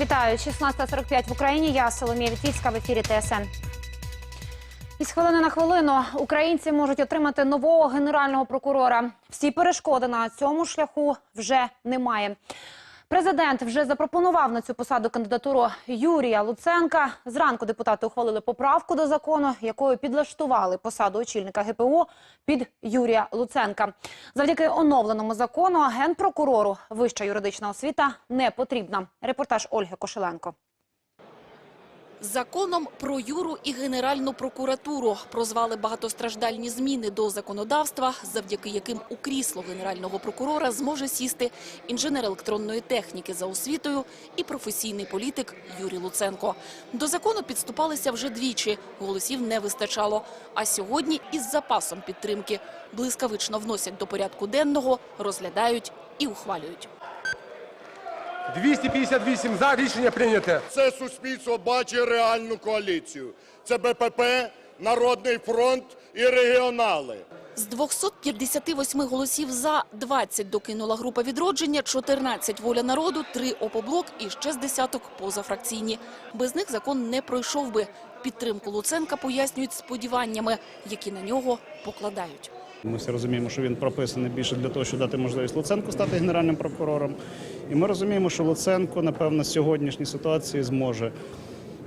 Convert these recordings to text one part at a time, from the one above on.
Вітаю 16.45 в Україні. Я Соломія Вітвіцька в ефірі ТСН. Із хвилини на хвилину українці можуть отримати нового генерального прокурора. Всі перешкоди на цьому шляху вже немає. Президент вже запропонував на цю посаду кандидатуру Юрія Луценка. Зранку депутати ухвалили поправку до закону, якою підлаштували посаду очільника ГПУ під Юрія Луценка. Завдяки оновленому закону генпрокурору вища юридична освіта не потрібна. Репортаж Ольги Кошеленко. Законом про Юру і Генеральну прокуратуру прозвали багатостраждальні зміни до законодавства, завдяки яким у крісло генерального прокурора зможе сісти інженер електронної техніки за освітою і професійний політик Юрій Луценко. До закону підступалися вже двічі, голосів не вистачало. А сьогодні із запасом підтримки блискавично вносять до порядку денного, розглядають і ухвалюють. 258 за рішення прийняте. Це суспільство бачить реальну коаліцію. Це БПП, Народний фронт і регіонали. З 258 голосів за 20 докинула група відродження, 14 воля народу, 3 опоблок і ще з десяток позафракційні. Без них закон не пройшов би. Підтримку Луценка пояснюють сподіваннями, які на нього покладають. Ми всі розуміємо, що він прописаний більше для того, щоб дати можливість Луценку стати генеральним прокурором. І ми розуміємо, що Луценко, напевно, в сьогоднішній ситуації зможе,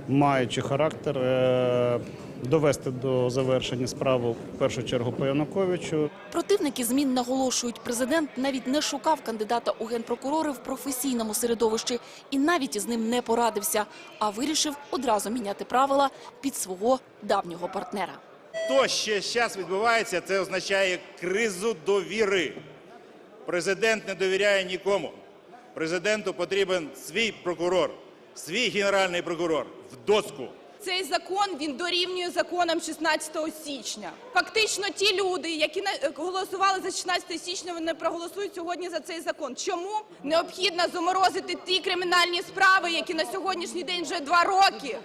маючи характер, е, довести до завершення справу в першу чергу по Януковичу. Противники змін наголошують, президент навіть не шукав кандидата у генпрокурори в професійному середовищі і навіть із ним не порадився, а вирішив одразу міняти правила під свого давнього партнера. То, що зараз відбувається, це означає кризу довіри. Президент не довіряє нікому. Президенту потрібен свій прокурор, свій генеральний прокурор в доску. Цей закон він дорівнює законам 16 січня. Фактично, ті люди, які голосували за 16 січня, вони проголосують сьогодні за цей закон. Чому необхідно заморозити ті кримінальні справи, які на сьогоднішній день вже два роки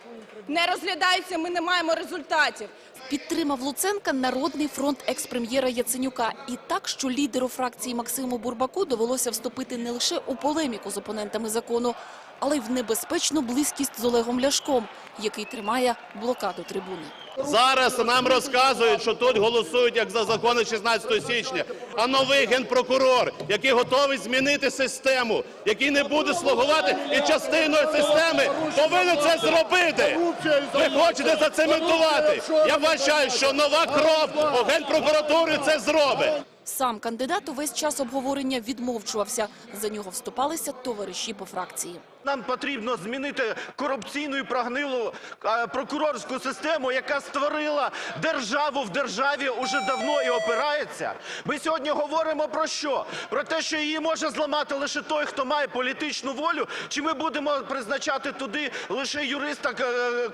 не розглядаються? Ми не маємо результатів. Підтримав Луценка Народний фронт екс-прем'єра Яценюка. І так, що лідеру фракції Максиму Бурбаку довелося вступити не лише у полеміку з опонентами закону, але й в небезпечну близькість з Олегом Ляшком, який тримає блокаду трибуни. Зараз нам розказують, що тут голосують як за закони 16 січня. А новий генпрокурор, який готовий змінити систему, який не буде слугувати і частиною системи, повинен це зробити. Ви хочете зацементувати. Я вважаю, що нова кров у генпрокуратури це зробить. Сам кандидат увесь час обговорення відмовчувався. За нього вступалися товариші по фракції. Нам потрібно змінити корупційну і прогнилу прокурорську систему, яка створила державу в державі уже давно і опирається. Ми сьогодні говоримо про що? Про те, що її може зламати лише той, хто має політичну волю, чи ми будемо призначати туди лише юриста к-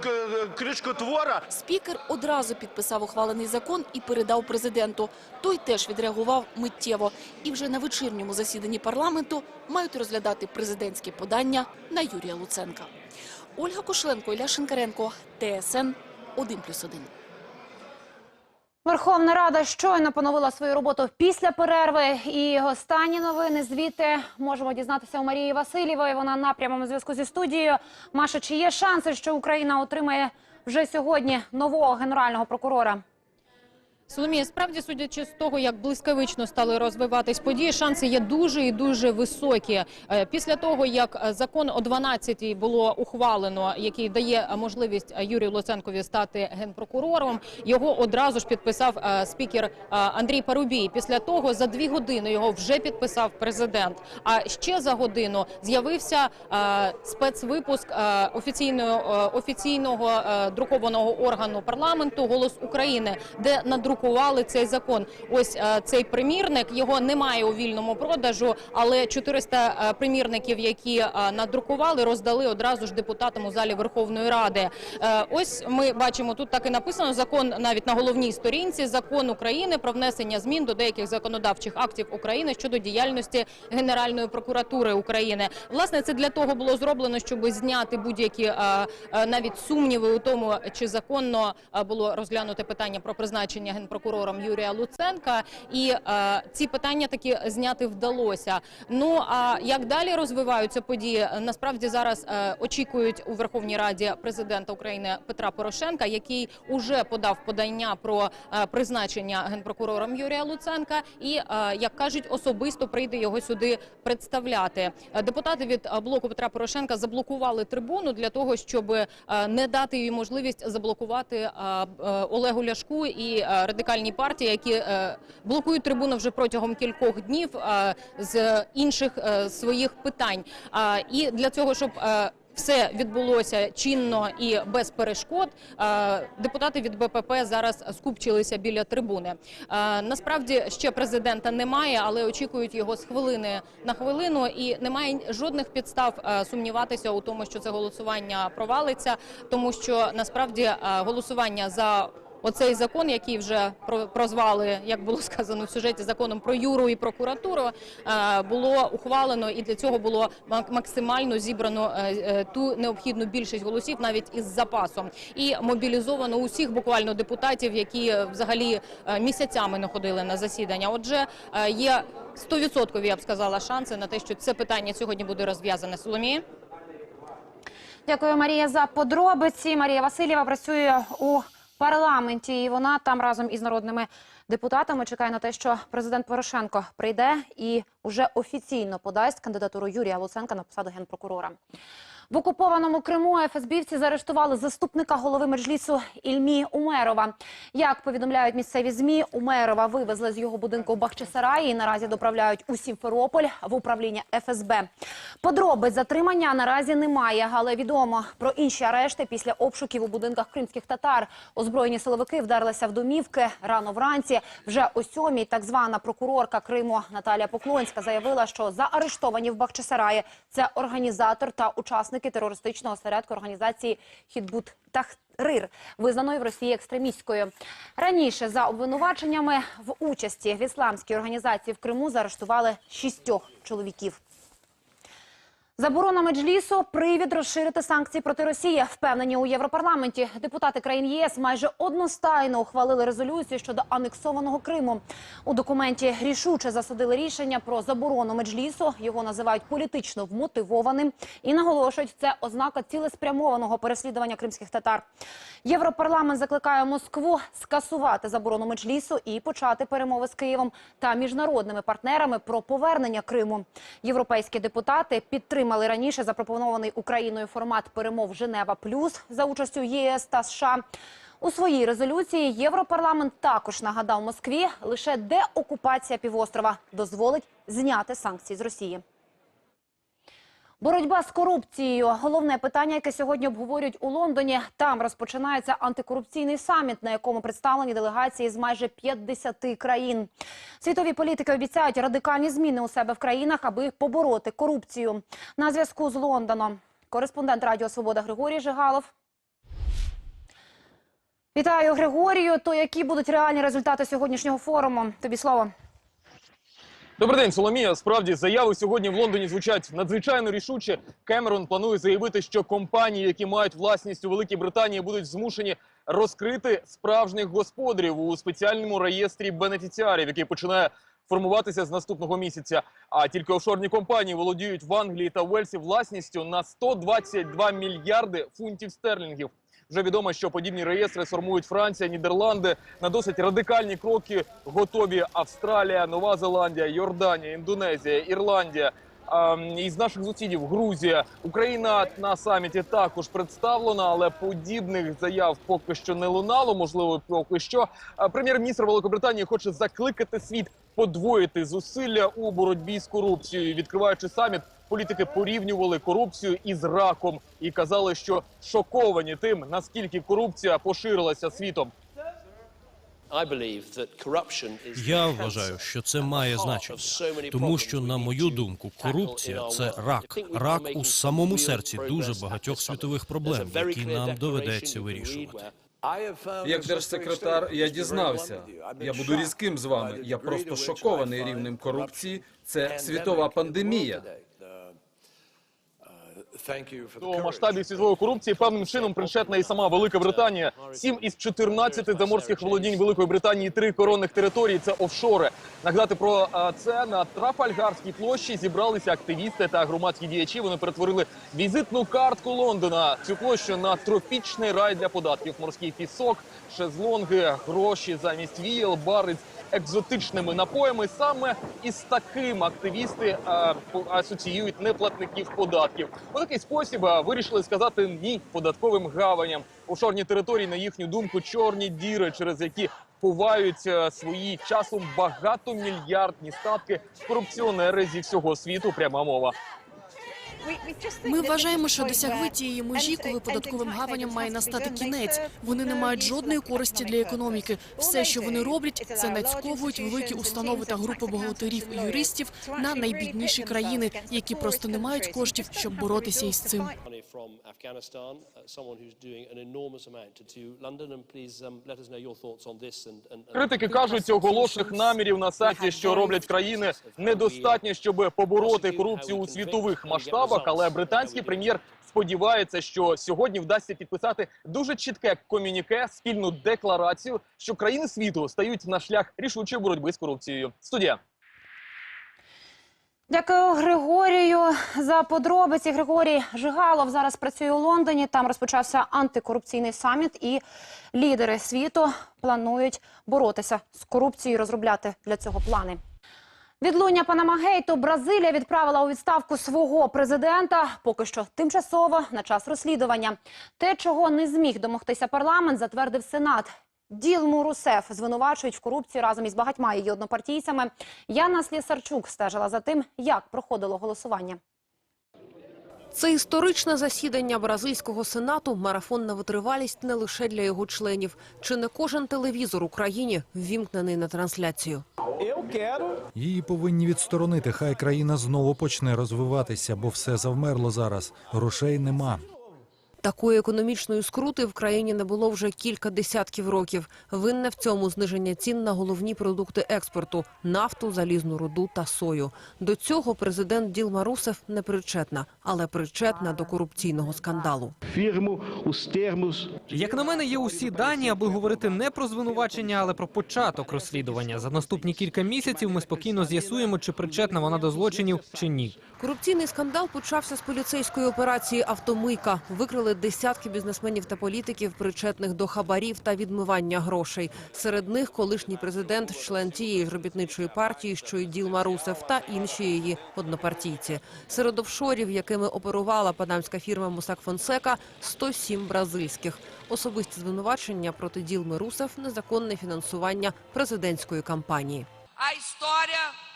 крючкотвора? Спікер одразу підписав ухвалений закон і передав президенту. Той теж відреагував миттєво. І вже на вечірньому засіданні парламенту мають розглядати президентське подання на Юрія Луценка. Ольга Кошленко, Ілля Шинкаренко, ТСН 1+,1. Верховна Рада щойно поновила свою роботу після перерви. І останні новини звідти можемо дізнатися у Марії Васильєвої. Вона на прямому зв'язку зі студією. Маша, чи є шанси, що Україна отримає вже сьогодні нового генерального прокурора? Соломія, справді судячи з того, як блискавично стали розвиватись події, шанси є дуже і дуже високі. Е, Після того, як е, закон о 12-й було ухвалено, який дає можливість е, Юрію Луценкові стати генпрокурором, його одразу ж підписав спікер Андрій Парубій. Після того за дві години його вже підписав президент. А ще за годину з'явився спецвипуск офіційного офіційного друкованого органу парламенту Голос України, де надрукували цей закон. Ось е, цей примірник його немає у вільному продажу, але 400 е, примірників, які е, надрукували, роздали одразу ж депутатам у залі Верховної Ради. Ось ми бачимо тут так і написано закон навіть на головній сторінці. Закон України про внесення змін до деяких законодавчих актів України щодо діяльності Генеральної прокуратури України. Власне, це для того було зроблено, щоб зняти будь-які навіть сумніви у тому, чи законно було розглянуте питання про призначення генерального генпрокурором Юрія Луценка, і е, ці питання таки зняти вдалося. Ну а як далі розвиваються події? Насправді зараз е, очікують у Верховній Раді президента України Петра Порошенка, який уже подав подання про е, призначення генпрокурором Юрія Луценка, і е, як кажуть, особисто прийде його сюди представляти. Депутати від блоку Петра Порошенка заблокували трибуну для того, щоб е, не дати їй можливість заблокувати е, е, Олегу Ляшку і радикальній партії, які е, блокують трибуну вже протягом кількох днів е, з інших е, своїх питань. І для цього, щоб все відбулося чинно і без перешкод. Депутати від БПП зараз скупчилися біля трибуни. Насправді ще президента немає, але очікують його з хвилини на хвилину, і немає жодних підстав сумніватися у тому, що це голосування провалиться, тому що насправді голосування за Оцей закон, який вже про- прозвали, як було сказано в сюжеті, законом про юру і прокуратуру, е, було ухвалено, і для цього було мак- максимально зібрано е, е, ту необхідну більшість голосів, навіть із запасом, і мобілізовано усіх буквально депутатів, які взагалі місяцями не ходили на засідання. Отже, є 100%, я б сказала, шанси на те, що це питання сьогодні буде розв'язане. Соломія? Дякую, Марія, за подробиці. Марія Васильєва працює у парламенті, і вона там разом із народними депутатами чекає на те, що президент Порошенко прийде і вже офіційно подасть кандидатуру Юрія Луценка на посаду генпрокурора. В окупованому Криму ФСБівці заарештували заступника голови Меджлісу Ільмі Умерова. Як повідомляють місцеві змі, Умерова вивезли з його будинку в Бахчисараї і наразі доправляють у Сімферополь в управління ФСБ. Подробиць затримання наразі немає, але відомо про інші арешти після обшуків у будинках кримських татар. Озброєні силовики вдерлися в домівки рано вранці. Вже о сьомій так звана прокурорка Криму Наталія Поклонська заявила, що заарештовані в Бахчисараї – це організатор та учасники терористичного осередку організації Хідбут Тахрир, визнаної в Росії екстремістською. Раніше за обвинуваченнями в участі в ісламській організації в Криму заарештували шістьох чоловіків. Заборона меджлісу – привід розширити санкції проти Росії. Впевнені у Європарламенті. Депутати країн єС майже одностайно ухвалили резолюцію щодо анексованого Криму. У документі рішуче засудили рішення про заборону меджлісу. Його називають політично вмотивованим і наголошують, це ознака цілеспрямованого переслідування кримських татар. Європарламент закликає Москву скасувати заборону меджлісу і почати перемови з Києвом та міжнародними партнерами про повернення Криму. Європейські депутати підтримали раніше запропонований Україною формат перемов Женева Плюс за участю ЄС та США. У своїй резолюції Європарламент також нагадав Москві, лише деокупація півострова дозволить зняти санкції з Росії. Боротьба з корупцією головне питання, яке сьогодні обговорюють у Лондоні. Там розпочинається антикорупційний саміт, на якому представлені делегації з майже 50 країн. Світові політики обіцяють радикальні зміни у себе в країнах, аби побороти корупцію. На зв'язку з Лондоном кореспондент Радіо Свобода Григорій Жигалов. Вітаю, Григорію. То які будуть реальні результати сьогоднішнього форуму? Тобі слово. Добрий день, Соломія. Справді заяви сьогодні в Лондоні звучать надзвичайно рішуче. Кемерон планує заявити, що компанії, які мають власність у Великій Британії, будуть змушені розкрити справжніх господарів у спеціальному реєстрі бенефіціарів, який починає формуватися з наступного місяця. А тільки офшорні компанії володіють в Англії та Уельсі власністю на 122 мільярди фунтів стерлінгів. Вже відомо, що подібні реєстри сформують Франція, Нідерланди. На досить радикальні кроки готові Австралія, Нова Зеландія, Йорданія, Індонезія, Ірландія. Із наших сусідів Грузія, Україна на саміті також представлена, але подібних заяв поки що не лунало. Можливо, поки що прем'єр-міністр Великобританії хоче закликати світ подвоїти зусилля у боротьбі з корупцією. Відкриваючи саміт, політики порівнювали корупцію із раком і казали, що шоковані тим, наскільки корупція поширилася світом. Я вважаю, що це має значення, тому що, на мою думку, корупція це рак, рак у самому серці дуже багатьох світових проблем, які нам доведеться вирішувати. Як держсекретар, я дізнався. Я буду різким з вами. Я просто шокований рівнем корупції. Це світова пандемія. До масштабів світової корупції певним чином причетна і сама Велика Британія. Сім із 14 заморських володінь Великої Британії, три коронних території це офшори. Нагадати про це на Трафальгарській площі зібралися активісти та громадські діячі. Вони перетворили візитну картку Лондона. Цю площу на тропічний рай для податків. Морський пісок, шезлонги, гроші замість віял, бари з екзотичними напоями. Саме із таким активісти по- асоціюють неплатників податків. У такий спосіб вирішили сказати ні податковим гаваням. Офшорні території, на їхню думку, чорні діри, через які ховають е, свої часом багатомільярдні статки корупціонери зі всього світу. Пряма мова. Ми вважаємо, що досягли тієї межі, коли податковим гаваням має настати кінець. Вони не мають жодної користі для економіки. Все, що вони роблять, це нацьковують великі установи та групи бухгалтерів і юристів на найбідніші країни, які просто не мають коштів, щоб боротися із цим. Критики кажуть, оголошених намірів на сайті, що роблять країни, недостатньо, щоб побороти корупцію у світових масштабах. Але британський прем'єр сподівається, що сьогодні вдасться підписати дуже чітке комюніке, спільну декларацію, що країни світу стають на шлях рішучої боротьби з корупцією. Студія. Дякую Григорію за подробиці. Григорій Жигалов зараз працює у Лондоні. Там розпочався антикорупційний саміт, і лідери світу планують боротися з корупцією, розробляти для цього плани. Відлуння Панамагейту Бразилія відправила у відставку свого президента, поки що тимчасово на час розслідування. Те, чого не зміг домогтися парламент, затвердив Сенат. Ділму Русеф звинувачують в корупції разом із багатьма її однопартійцями. Яна Слісарчук стежила за тим, як проходило голосування. Це історичне засідання бразильського сенату – марафон на витривалість не лише для його членів. Чи не кожен телевізор в Україні ввімкнений на трансляцію? Її повинні відсторонити. Хай країна знову почне розвиватися, бо все завмерло зараз. Грошей нема. Такої економічної скрути в країні не було вже кілька десятків років. Винне в цьому зниження цін на головні продукти експорту – нафту, залізну руду та сою. До цього президент Ділма Русеф не причетна, але причетна до корупційного скандалу. Як на мене, є усі дані, аби говорити не про звинувачення, але про початок розслідування. За наступні кілька місяців ми спокійно з'ясуємо, чи причетна вона до злочинів, чи ні. Корупційний скандал почався з поліцейської операції «Автомийка». Викрили десятки бізнесменів та політиків, причетних до хабарів та відмивання грошей. Серед них колишній президент, член тієї ж робітничої партії, що й Ділма Русев, та інші її однопартійці. Серед офшорів, якими оперувала панамська фірма Мосак Фонсека, 107 бразильських. Особисті звинувачення проти Ділми Русев – незаконне фінансування президентської кампанії.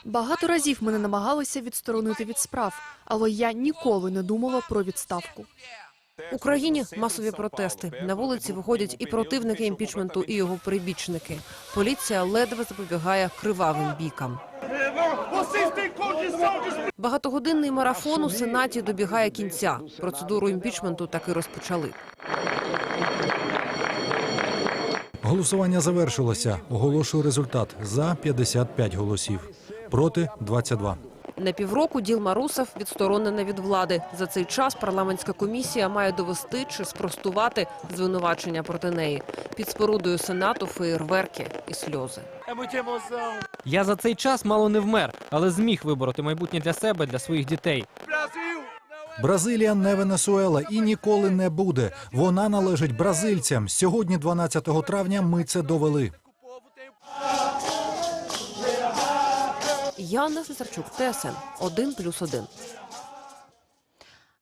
Багато разів мене намагалися відсторонити від справ, але я ніколи не думала про відставку. Україні масові протести. На вулиці виходять і противники імпічменту, і його прибічники. Поліція ледве запобігає кривавим бійкам. Багатогодинний марафон у Сенаті добігає кінця. Процедуру імпічменту таки розпочали. Голосування завершилося. Оголошую результат за 55 голосів, проти 22. На півроку Ділма Русев відсторонена від влади. За цей час парламентська комісія має довести чи спростувати звинувачення проти неї. Під спорудою Сенату феєрверки і сльози. Я за цей час мало не вмер, але зміг вибороти майбутнє для себе, для своїх дітей. Бразилія не Венесуела і ніколи не буде. Вона належить бразильцям. Сьогодні, 12 травня, ми це довели. Яна Сесарчук, ТСН 1+,1.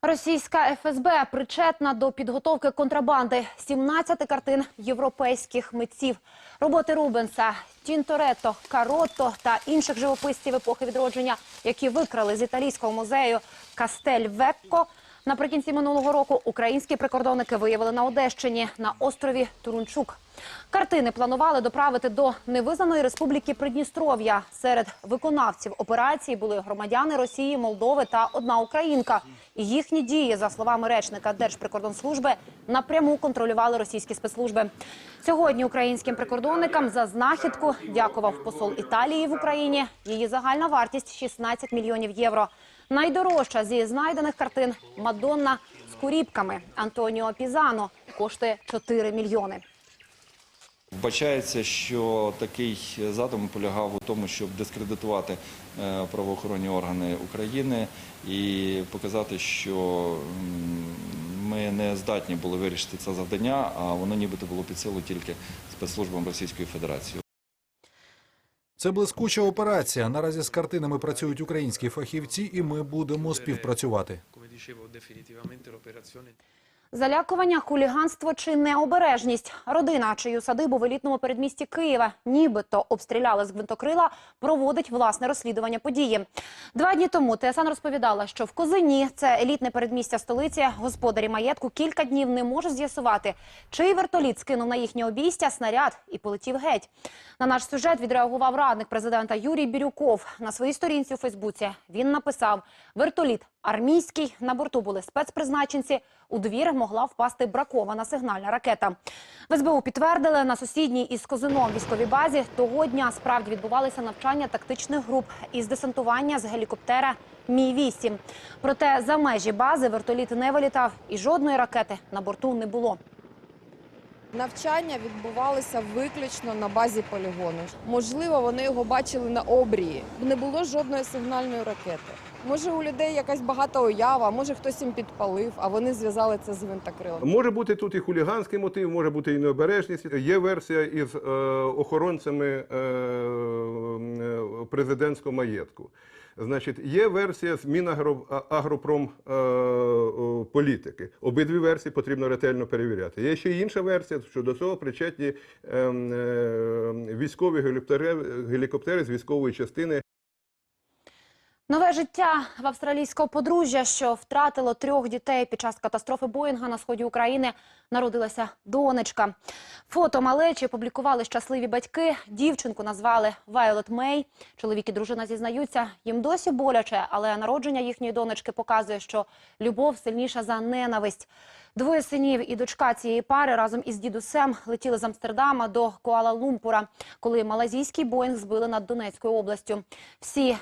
Російська ФСБ причетна до підготовки контрабанди 17 картин європейських митців. Роботи Рубенса, Тінторетто, Каротто та інших живописців епохи відродження, які викрали з італійського музею Кастель Векко. Наприкінці минулого року українські прикордонники виявили на Одещині на острові Турунчук. Картини планували доправити до невизнаної республіки Придністров'я. Серед виконавців операції були громадяни Росії, Молдови та одна українка. Їхні дії, за словами речника Держприкордонслужби, напряму контролювали російські спецслужби. Сьогодні українським прикордонникам за знахідку дякував посол Італії в Україні. Її загальна вартість 16 мільйонів євро. Найдорожча зі знайдених картин Мадонна з куріпками Антоніо Пізано коштує 4 мільйони. Вбачається, що такий задум полягав у тому, щоб дискредитувати е, правоохоронні органи України і показати, що ми не здатні були вирішити це завдання, а воно нібито було під силу тільки спецслужбам Російської Федерації. Це блискуча операція. Наразі з картинами працюють українські фахівці, і ми будемо співпрацювати. Залякування, хуліганство чи необережність. Родина, чию садибу в елітному передмісті Києва нібито обстріляли з гвинтокрила, проводить власне розслідування події. Два дні тому ТСН розповідала, що в Козині, це елітне передмістя столиці, господарі маєтку кілька днів не можуть з'ясувати, чий вертоліт скинув на їхнє обійстя снаряд і полетів геть. На наш сюжет відреагував радник президента Юрій Бірюков. На своїй сторінці у Фейсбуці він написав: вертоліт армійський, на борту були спецпризначенці. У двір могла впасти бракована сигнальна ракета. В СБУ підтвердили, на сусідній із Козином військовій базі того дня справді відбувалися навчання тактичних груп із десантування з гелікоптера Мі-8. Проте за межі бази вертоліт не вилітав і жодної ракети на борту не було. Навчання відбувалися виключно на базі полігону. Можливо, вони його бачили на обрії. Не було жодної сигнальної ракети. Може, у людей якась багата уява, може хтось їм підпалив, а вони зв'язали це з гвинтокрилом. Може бути тут і хуліганський мотив, може бути і необережність. Є версія із е, охоронцями е, е, президентського маєтку. Значить, є версія з Мінагропром е, е. Обидві версії потрібно ретельно перевіряти. Є ще інша версія, що до цього причетні е, е, військові гелікоптери з військової частини. Нове життя в австралійського подружжя, що втратило трьох дітей під час катастрофи Боїнга на сході України, народилася донечка. Фото малечі опублікували щасливі батьки. Дівчинку назвали Вайолет Мей. Чоловік і дружина зізнаються, їм досі боляче, але народження їхньої донечки показує, що любов сильніша за ненависть. Двоє синів і дочка цієї пари разом із дідусем летіли з Амстердама до Куала-Лумпура, коли малазійський Боїнг збили над Донецькою областю. Всі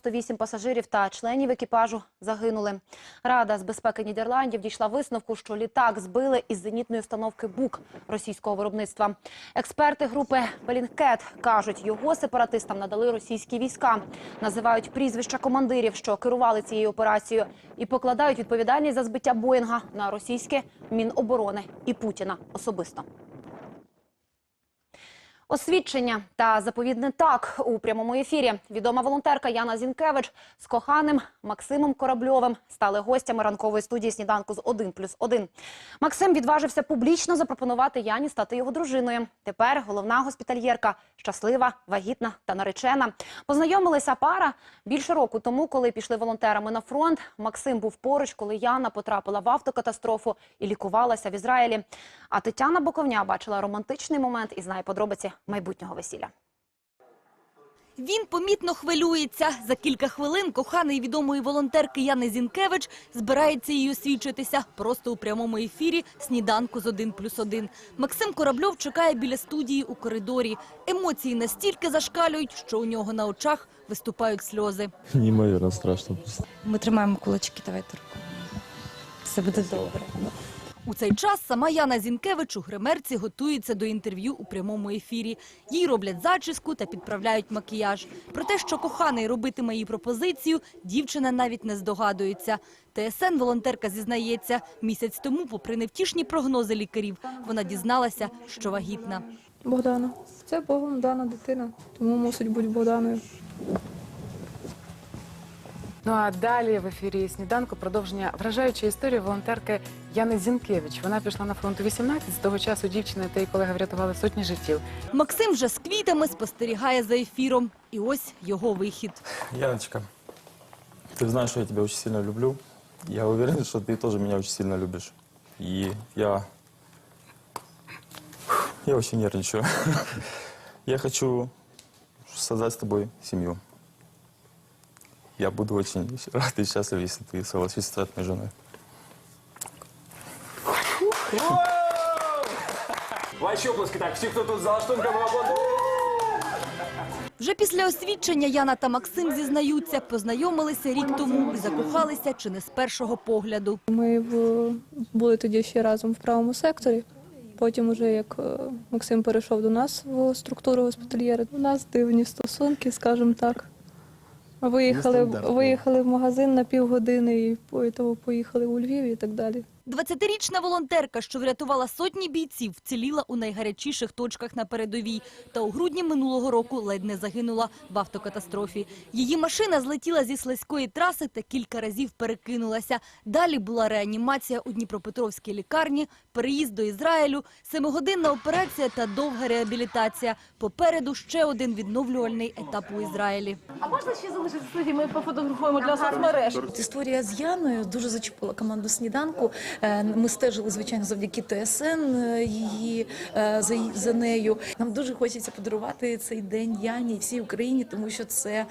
298 пасажирів та членів екіпажу загинули. Рада з безпеки Нідерландів дійшла висновку, що літак збили із зенітної установки БУК російського виробництва. Експерти групи Белінкет кажуть, його сепаратистам надали російські війська, називають прізвища командирів, що керували цією операцією, і покладають відповідальність за збиття Боїнга на російське Міноборони і Путіна особисто. Освідчення та заповідне так у прямому ефірі. Відома волонтерка Яна Зінкевич з коханим Максимом Корабльовим стали гостями ранкової студії сніданку з 1 плюс 1. Максим відважився публічно запропонувати Яні стати його дружиною. Тепер головна госпітальєрка щаслива, вагітна та наречена. Познайомилися пара більше року тому, коли пішли волонтерами на фронт. Максим був поруч, коли Яна потрапила в автокатастрофу і лікувалася в Ізраїлі. А Тетяна Боковня бачила романтичний момент і знає подробиці майбутнього весілля. Він помітно хвилюється. За кілька хвилин коханий відомої волонтерки Яни Зінкевич збирається її освідчитися просто у прямому ефірі сніданку з 1 плюс 1. Максим Корабльов чекає біля студії у коридорі. Емоції настільки зашкалюють, що у нього на очах виступають сльози. Неймовірно страшно просто. Ми тримаємо кулачки, давайте руку. Все буде добре. У цей час сама Яна Зінкевич у гримерці готується до інтерв'ю у прямому ефірі. Їй роблять зачіску та підправляють макіяж. Про те, що коханий робитиме їй пропозицію, дівчина навіть не здогадується. ТСН волонтерка зізнається, місяць тому, попри невтішні прогнози лікарів, вона дізналася, що вагітна. Богдана. Це Богом дана дитина, тому мусить бути Богданою. Ну а далі в ефірі сніданку продовження вражаючої історії волонтерки Яни Зінкевич. Вона пішла на фронт у 18, з того часу дівчина та її колеги врятували сотні життів. Максим вже з квітами спостерігає за ефіром. І ось його вихід. Яночка, ты знаешь, что я тебя очень сильно люблю. Я уверен, что ты тоже меня очень сильно любишь. И я... Я очень нервничаю. Я хочу создать с тобой семью. Я буду очень рад и счастлив, если ты согласишься стать моей женой. Ваші оплески, так, всі, хто тут за лаштунками. Вже після освідчення Яна та Максим зізнаються, познайомилися рік тому і закохалися чи не з першого погляду. Ми в- були тоді ще разом в правому секторі. Потім, уже як е, Максим перейшов до нас в структуру госпітальєри, у нас дивні стосунки, скажімо так. Виїхали, Нестандартні. виїхали в магазин на півгодини і того поїхали у Львів і так далі. 20-річна волонтерка, що врятувала сотні бійців, вціліла у найгарячіших точках на передовій. Та у грудні минулого року ледь не загинула в автокатастрофі. Її машина злетіла зі слизької траси та кілька разів перекинулася. Далі була реанімація у Дніпропетровській лікарні, переїзд до Ізраїлю, семигодинна операція та довга реабілітація. Попереду ще один відновлювальний етап у Ізраїлі. А можна ще залишити студії? Ми пофотографуємо для соцмереж. Історія з Яною дуже зачепила команду сніданку. Е, Ми стежили, звичайно, завдяки ТСН е, її е, за, за нею. Нам дуже хочеться подарувати цей день Яні і всій Україні, тому що це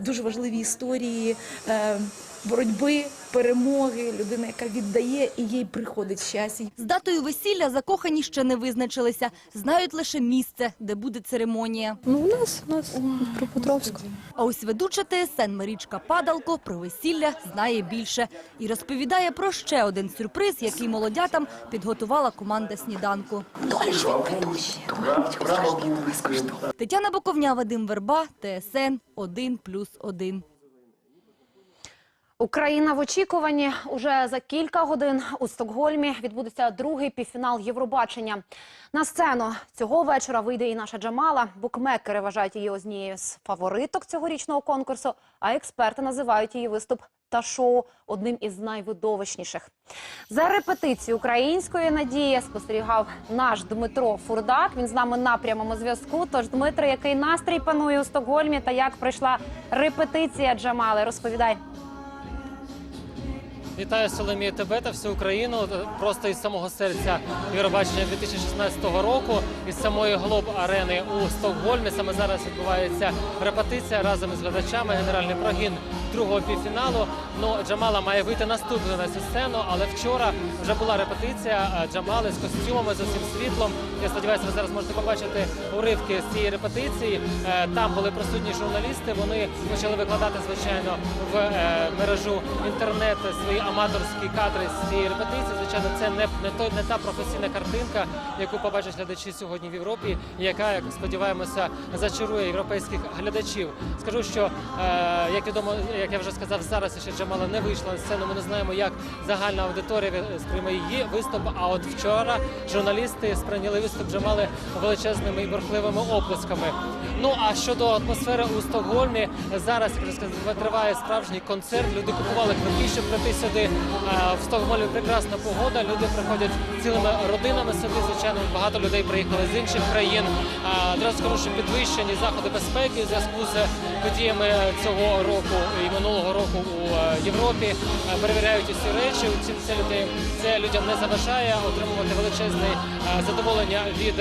дуже важливі історії боротьби, перемоги, людина, яка віддає і їй приходить щастя. З датою весілля закохані ще не визначилися. Знають лише місце, де буде церемонія. Ну, у нас, у нас в Дніпропетровську. А ось ведуча ТСН Марічка Падалко про весілля знає більше і розповідає про ще один сюрприз, який молодятам підготувала команда сніданку. Тетяна Боковня, Вадим Верба, ТСН 1+,1. Україна в очікуванні уже за кілька годин у Стокгольмі відбудеться другий півфінал Євробачення. На сцену цього вечора вийде і наша Джамала. Букмекери вважають її однією з фавориток цьогорічного конкурсу, а експерти називають її виступ та шоу одним із найвидовищніших. За репетицію української надії спостерігав наш Дмитро Фурдак. Він з нами на прямому зв'язку. Тож, Дмитро, який настрій панує у Стокгольмі та як пройшла репетиція Джамали? Розповідай. Вітаю Соломію тебе та всю Україну просто із самого серця Євробачення 2016 року із самої глоб арени у Стокгольмі. Саме зараз відбувається репетиція разом із глядачами. Генеральний прогін другого півфіналу. Ну Джамала має вийти наступною на цю сцену, але вчора вже була репетиція е, Джамали з костюмами, з усім світлом. Я сподіваюся, ви зараз можете побачити уривки з цієї репетиції. Е, Там були присутні журналісти. Вони почали викладати звичайно в е, мережу інтернет свої аматорські кадри з цієї репетиції. Звичайно, це не, не той не та професійна картинка, яку побачать глядачі сьогодні в Європі, яка, як сподіваємося, зачарує європейських глядачів. Скажу, що як відомо, як я вже сказав, зараз ще Джамала не вийшла на сцену. Ми не знаємо, як загальна аудиторія сприйме її виступ. А от вчора журналісти сприйняли виступ Джамали величезними і бурхливими оплесками. Ну а щодо атмосфери у Стокгольмі, зараз як вже сказав, триває справжній концерт. Люди купували квитки, щоб прийти сюди. Е, В Стокгольмі прекрасна погода. Люди приходять цілими родинами сюди. Звичайно, багато людей приїхали з інших країн. А, Одразу скажу, що підвищені заходи безпеки у зв'язку з подіями цього року і минулого року у е, Європі. Е, Перевіряють усі речі. Це людей це людям не заважає отримувати величезне е, задоволення від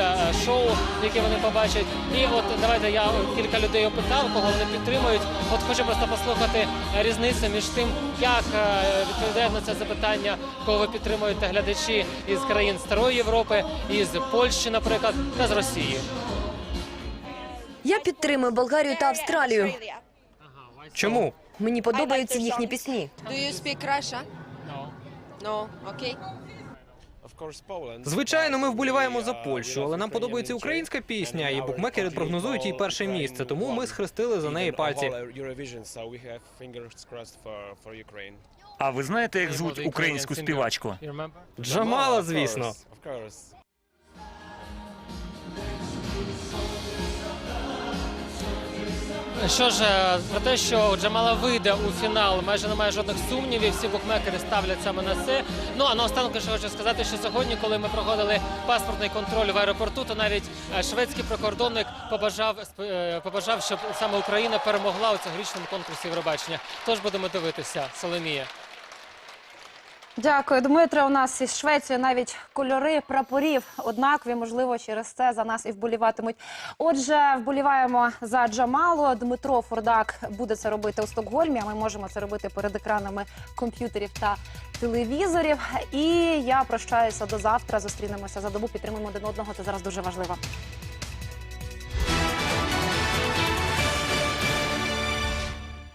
шоу, яке вони побачать. І от давайте я кілька людей опитав, кого вони підтримують. От хочу просто послухати різницю між тим, як відповідають на це запитання, кого ви підтримуєте глядачі із країн Старої Європи, із Польщі, наприклад, та з Росії. Я підтримую Болгарію та Австралію. Чому? Мені подобаються їхні пісні. No. Звичайно, ми вболіваємо за Польщу, але нам подобається українська пісня, і букмекери прогнозують їй перше місце. Тому ми схрестили за неї пальці. А ви знаєте, як звуть українську співачку? Джамала, звісно. Що ж, е, про те, що Джамала вийде у фінал, майже немає жодних сумнівів. Всі букмекери ставлять саме на це. Ну а наостанок ще хочу сказати, що сьогодні, коли ми проходили паспортний контроль в аеропорту, то навіть е, шведський прикордонник побажав е, побажав, щоб саме Україна перемогла у цьогорічному конкурсі Євробачення. Тож будемо дивитися, Соломія. Дякую, Дмитре. У нас із Швеції навіть кольори прапорів однакові. Можливо, через це за нас і вболіватимуть. Отже, вболіваємо за Джамалу. Дмитро Фордак буде це робити у Стокгольмі. А ми можемо це робити перед екранами комп'ютерів та телевізорів. І я прощаюся до завтра. Зустрінемося за добу. Підтримуємо один одного. Це зараз дуже важливо.